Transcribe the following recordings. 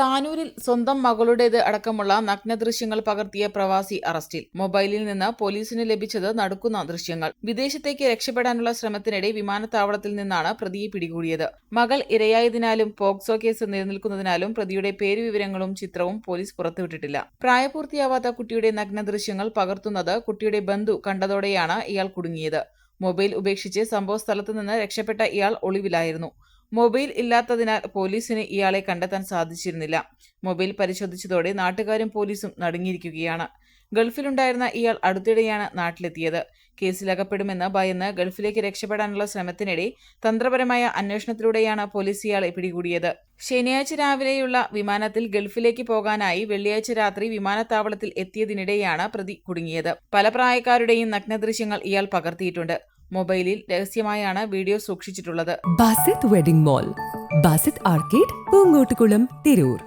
താനൂരിൽ സ്വന്തം മകളുടേത് അടക്കമുള്ള നഗ്നദൃശ്യങ്ങൾ പകർത്തിയ പ്രവാസി അറസ്റ്റിൽ. മൊബൈലിൽ നിന്ന് പോലീസിന് ലഭിച്ചത് നടക്കുന്ന ദൃശ്യങ്ങൾ. വിദേശത്തേക്ക് രക്ഷപ്പെടാനുള്ള ശ്രമത്തിനിടെ വിമാനത്താവളത്തിൽ നിന്നാണ് പ്രതിയെ പിടികൂടിയത്. മകൾ ഇരയായതിനാലും പോക്സോ കേസ് നിലനിൽക്കുന്നതിനാലും പ്രതിയുടെ പേരുവിവരങ്ങളും ചിത്രവും പോലീസ് പുറത്തുവിട്ടിട്ടില്ല. പ്രായപൂർത്തിയാവാത്ത കുട്ടിയുടെ നഗ്നദൃശ്യങ്ങൾ പകർത്തുന്നത് കുട്ടിയുടെ ബന്ധു കണ്ടതോടെയാണ് ഇയാൾ കുടുങ്ങിയത്. മൊബൈൽ ഉപേക്ഷിച്ച് സംഭവസ്ഥലത്ത് നിന്ന് രക്ഷപ്പെട്ട ഇയാൾ ഒളിവിലായിരുന്നു. മൊബൈൽ ഇല്ലാത്തതിനാൽ പോലീസിന് ഇയാളെ കണ്ടെത്താൻ സാധിച്ചിരുന്നില്ല. മൊബൈൽ പരിശോധിച്ചതോടെ നാട്ടുകാരും പോലീസും നടുങ്ങിയിരിക്കുകയാണ്. ഗൾഫിലുണ്ടായിരുന്ന ഇയാൾ അടുത്തിടെയാണ് നാട്ടിലെത്തിയത്. കേസിലകപ്പെടുമെന്ന് ഭയന്ന് ഗൾഫിലേക്ക് രക്ഷപ്പെടാനുള്ള ശ്രമത്തിനിടെ തന്ത്രപരമായ അന്വേഷണത്തിലൂടെയാണ് പോലീസ് ഇയാളെ പിടികൂടിയത്. ശനിയാഴ്ച രാവിലെയുള്ള വിമാനത്തിൽ ഗൾഫിലേക്ക് പോകാനായി വെള്ളിയാഴ്ച രാത്രി വിമാനത്താവളത്തിൽ എത്തിയതിനിടെയാണ് പ്രതി കുടുങ്ങിയത്. പല പ്രായക്കാരുടെയും നഗ്നദൃശ്യങ്ങൾ ഇയാൾ പകർത്തിയിട്ടുണ്ട്. മൊബൈലിൽ രഹസ്യമായാണ് video സൂക്ഷിച്ചിട്ടുള്ളത്. Basith wedding mall Basith arcade Poonkottukulam Tirur.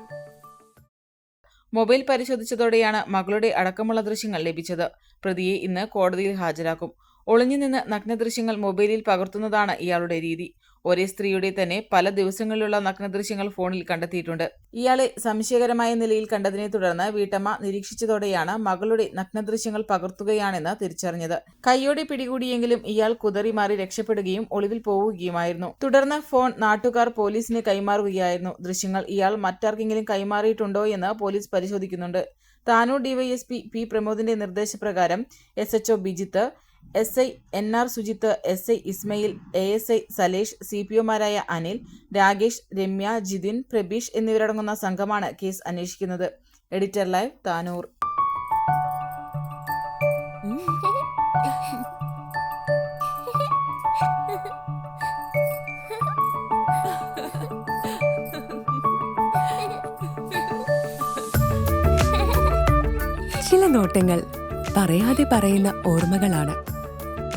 Mobile പരിശോധിച്ചതോടെയാണ് മകളുടെ അടക്കമുള്ള ദൃശ്യങ്ങൾ ലഭിച്ചത്. പ്രതിയെ ഇന്ന് കോടതിയിൽ ഹാജരാക്കും. ഒളിഞ്ഞു നിന്ന് നഗ്നദൃശ്യങ്ങൾ മൊബൈലിൽ പകർത്തുന്നതാണ് ഇയാളുടെ രീതി. ഒരേ സ്ത്രീയുടെ തന്നെ പല ദിവസങ്ങളിലുള്ള നഗ്നദൃശ്യങ്ങൾ ഫോണിൽ കണ്ടെത്തിയിട്ടുണ്ട്. ഇയാളെ സംശയകരമായ നിലയിൽ കണ്ടതിനെ തുടർന്ന് വീട്ടമ്മ നിരീക്ഷിച്ചതോടെയാണ് മകളുടെ നഗ്നദൃശ്യങ്ങൾ പകർത്തുകയാണെന്ന് തിരിച്ചറിഞ്ഞത്. കൈയോടെ പിടികൂടിയെങ്കിലും ഇയാൾ കുതറി മാറി രക്ഷപ്പെടുകയും ഒളിവിൽ പോവുകയുമായിരുന്നു. തുടർന്ന് ഫോൺ നാട്ടുകാർ പോലീസിന് കൈമാറുകയായിരുന്നു. ദൃശ്യങ്ങൾ ഇയാൾ മറ്റാർക്കെങ്കിലും കൈമാറിയിട്ടുണ്ടോ എന്ന് പോലീസ് പരിശോധിക്കുന്നുണ്ട്. താനൂർ ഡിവൈഎസ്പി പി പ്രമോദിന്റെ നിർദ്ദേശപ്രകാരം S HO Bijith S I N R Sujith S I Ismail A S I Salesh C P ഒമാരായ Anil Rakesh Ramya Jithin Prabeesh എന്നിവരടങ്ങുന്ന സംഘമാണ് കേസ് അന്വേഷിക്കുന്നത്. Editor live Tanur. ചില നോട്ടങ്ങൾ പറയാതെ പറയുന്ന ഓർമ്മകളാണ്.